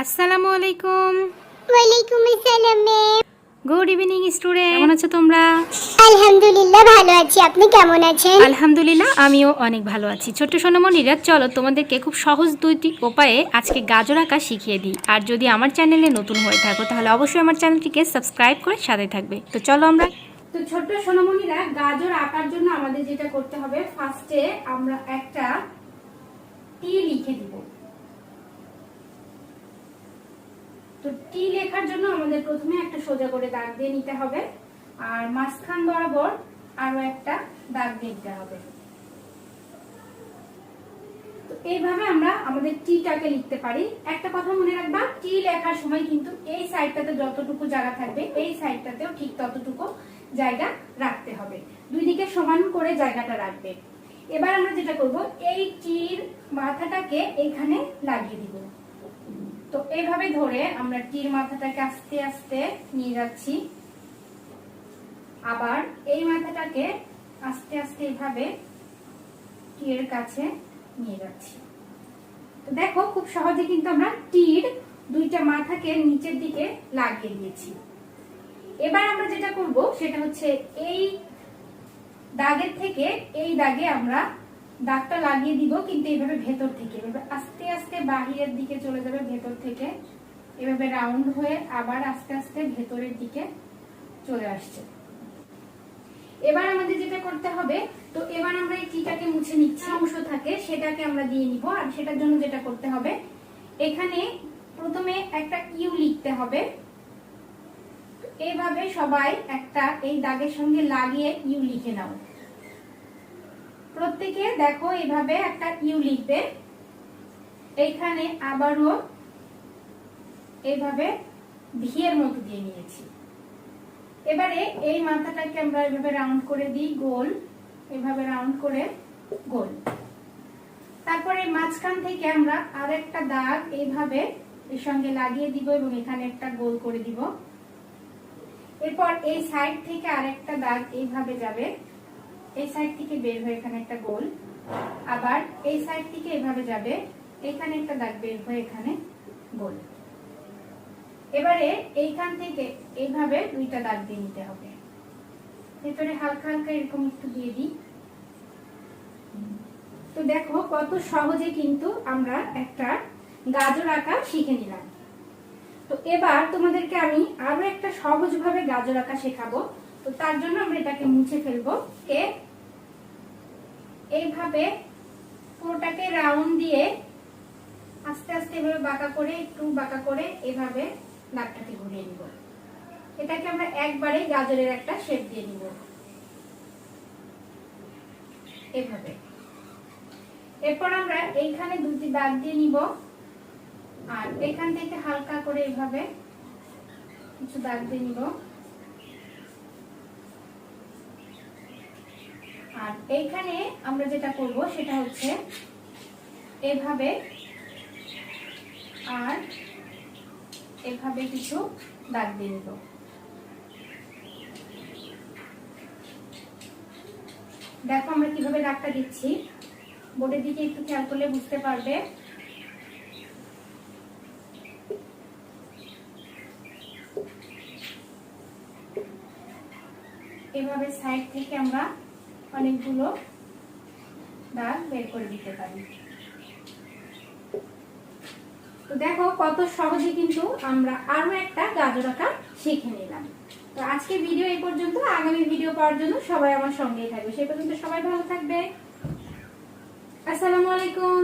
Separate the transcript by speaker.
Speaker 1: আসসালামু আলাইকুম
Speaker 2: ওয়ালাইকুম আসসালাম ম্যাম
Speaker 1: গুড ইভিনিং স্টুডেন্ট কেমন আছো তোমরা?
Speaker 2: আলহামদুলিল্লাহ ভালো আছি। আপনি কেমন আছেন?
Speaker 1: আলহামদুলিল্লাহ আমিও অনেক ভালো আছি। ছোট্ট সোনামণিরা চলো তোমাদেরকে খুব সহজ দুইটি উপায়ে আজকে গাজর আঁকা শিখিয়ে দিই। আর যদি আমার চ্যানেলে নতুন হয়ে থাকো তাহলে অবশ্যই আমার চ্যানেলটিকে সাবস্ক্রাইব করে সাথে থাকবে। তো চলো আমরা তো ছোট্ট সোনামণিরা গাজর আঁকার জন্য আমাদের যেটা করতে হবে ফার্স্টে আমরা একটা টি লিখে দিব। তো টি লেখার জন্য আমাদের প্রথমে একটা সোজা করে দাগ দিয়ে নিতে হবে, আর মাঝখান বরাবর আরও একটা দাগ দিয়ে দিতে হবে। তো এইভাবে আমরা আমাদের টিটাকে লিখতে পারি। একটা কথা মনে রাখবা, টি লেখার সময় কিন্তু এই সাইডটাতে যতটুকু জায়গা থাকবে, এই সাইডটাতেও ঠিক ততটুকু জায়গা রাখতে হবে। দুই দিকে সমান করে জায়গাটা রাখবে। এবার আমরা যেটা করব, এই টির মাথাটাকে এখানে লাগিয়ে দিব। তো এইভাবে ধরে আমরা টির মাথাটাকে আস্তে আস্তে নিয়ে যাচ্ছি। আবার এই মাথাটাকে আস্তে আস্তে এইভাবে টির কাছে নিয়ে যাচ্ছি। তো দেখো, খুব সহজে কিন্তু আমরা টির দুইটা মাথাকে নিচের দিকে লাগিয়ে দিয়েছি। এবার আমরা যেটা করব, সেটা হচ্ছে এই দাগের থেকে এই দাগে আমরা দাগটা লাগিয়ে দিব, কিন্তু এইভাবে ভেতর থেকে, এভাবে আস্তে আস্তে বাহিরের দিকে চলে যাবে ভেতর থেকে। এভাবে রাউন্ড হয়ে আবার আস্তে আস্তে ভেতরের দিকে চলে আসছে। এবার আমাদের যেটা করতে হবে, তো এবার আমরা এই টিটাকে মুছে নিচ্ছি, অংশ থাকে, সেটাকে আমরা দিয়ে নিব, আর সেটার জন্য যেটা করতে হবে, এখানে প্রথমে একটা ইউ লিখতে হবে। এভাবে সবাই একটা এই দাগের সঙ্গে লাগিয়ে ইউ লিখে নাও। প্রত্যেকে দেখো এভাবে একটা ইউ লিখবে। এইখানে আবারও এইভাবে ভিয়ের মতো দিয়ে নিয়েছি। এবারে এই মাথাটাকে আমরা এভাবে রাউন্ড করে দিই, গোল। এভাবে রাউন্ড করে গোল। তারপরে মাঝখান থেকে আমরা আরেকটা দাগ এইভাবে এর সঙ্গে লাগিয়ে দিব এবং এখানে একটা গোল করে দিব। এরপর এই সাইড থেকে আরেকটা দাগ এইভাবে যাবে। এই সাইড থেকে বের হয়ে এখানে একটা গোল। আবার এই সাইড থেকে এভাবে যাবে, এখানে একটা দাগ বের হয়ে এখানে গোল। এবারে এইখান থেকে এইভাবে দুইটা দাগ দিয়ে নিতে হবে। ভেতরে হালকা হালকা এরকম একটু দিয়ে দিই। তো দেখো কত সহজে কিন্তু আমরা একটা গাজর আঁকা শিখে নিলাম। তো এবার তোমাদেরকে আমি আরও একটা সহজভাবে গাজর আঁকা শেখাবো। তো তার জন্য আমরা এটাকে মুছে ফেলব। কে এইভাবে পুরোটাকে রাউন্ড দিয়ে আস্তে আস্তে এভাবে বাঁকা করে, একটু বাঁকা করে এভাবে নাকটাকে ঘুরিয়ে নিব। এটাকে আমরা একবারে গাজরের একটা শেপ দিয়ে নিব। এভাবে। এরপর আমরা এইখানে দুটি দাগ দিয়ে নিব। আর এখান থেকে হালকা করে এভাবে কিছু দাগ দিয়ে নিব। আর এইখানে আমরা যেটা করব সেটা হচ্ছে এভাবে আর এভাবে কিছু দাগ দিয়ে নিব। দেখো আমরা কীভাবে দাগটা দিচ্ছি। বোর্ডের দিকে একটু খেয়াল করলে বুঝতে পারবে। এভাবে সাইড থেকে আমরা অনেকগুলো দাগ বের করে দিতে পারি। তো দেখো কত সহজে কিন্তু আমরা আরও একটা গাজর আঁকা শিখে নিলাম। তো আজকে ভিডিও এই পর্যন্ত। আগামী ভিডিও পাওয়ার জন্য সবাই আমার সঙ্গেই থাকবে। সেই পর্যন্ত সবাই ভালো থাকবে। আসসালামু আলাইকুম।